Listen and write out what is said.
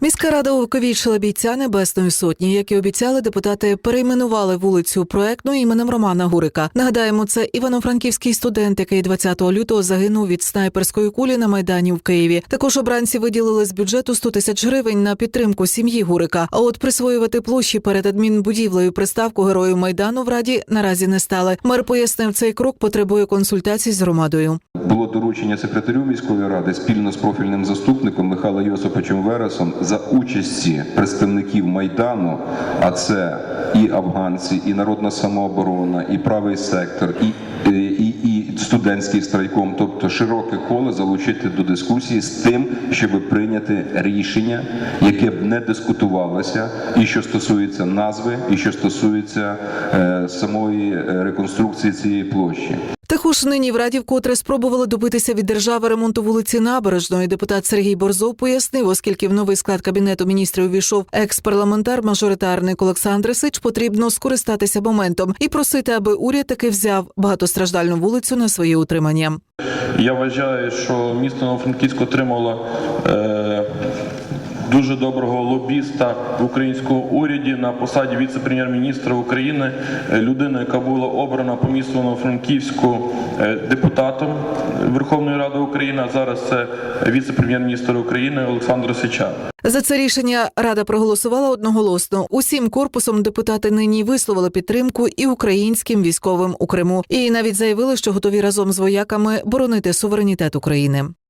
Міська рада увековічила бійця Небесної сотні, як і обіцяли, депутати перейменували вулицю проектну іменем Романа Гурика. Нагадаємо, це івано-франківський студент, який 20 лютого загинув від снайперської кулі на майдані в Києві. Також обранці виділили з бюджету 100 тисяч гривень на підтримку сім'ї Гурика. А от присвоювати площі перед адмінбудівлею приставку герою майдану в раді наразі не стали. Мер пояснив, цей крок потребує консультацій з громадою. Було доручення секретарю міської ради спільно з профільним заступником Михайлом Йосиповичем Вересом за участі представників майдану, а це і афганці, і народна самооборона, і правий сектор, і, і, і студентський страйком, тобто широке коло залучити до дискусії з тим, щоб прийняти рішення, яке б не дискутувалося, і що стосується назви, і що стосується е, самої е, реконструкції цієї площі. Також нині в Раді вкотре спробували добитися від держави ремонту вулиці Набережної. Депутат Сергій Борзов пояснив, оскільки в новий склад кабінету міністрів увійшов екс-парламентар, мажоритарник Олександр Сич, потрібно скористатися моментом і просити, аби уряд таки взяв багатостраждальну вулицю на своє утримання. Я вважаю, що місто Новофранківськ отримало е, дуже доброго лобіста в українському уряді на посаді віце-прем'єр-міністра України, е, людина, яка була обрана по місту Новофранківську е, депутатом Верховної Ради України. А зараз це віце-прем'єр-міністр України Олександр Сича. За це рішення рада проголосувала одноголосно. Усім корпусом депутати нині висловили підтримку і українським військовим у Криму, і навіть заявили, що готові разом з вояками боронити суверенітет України.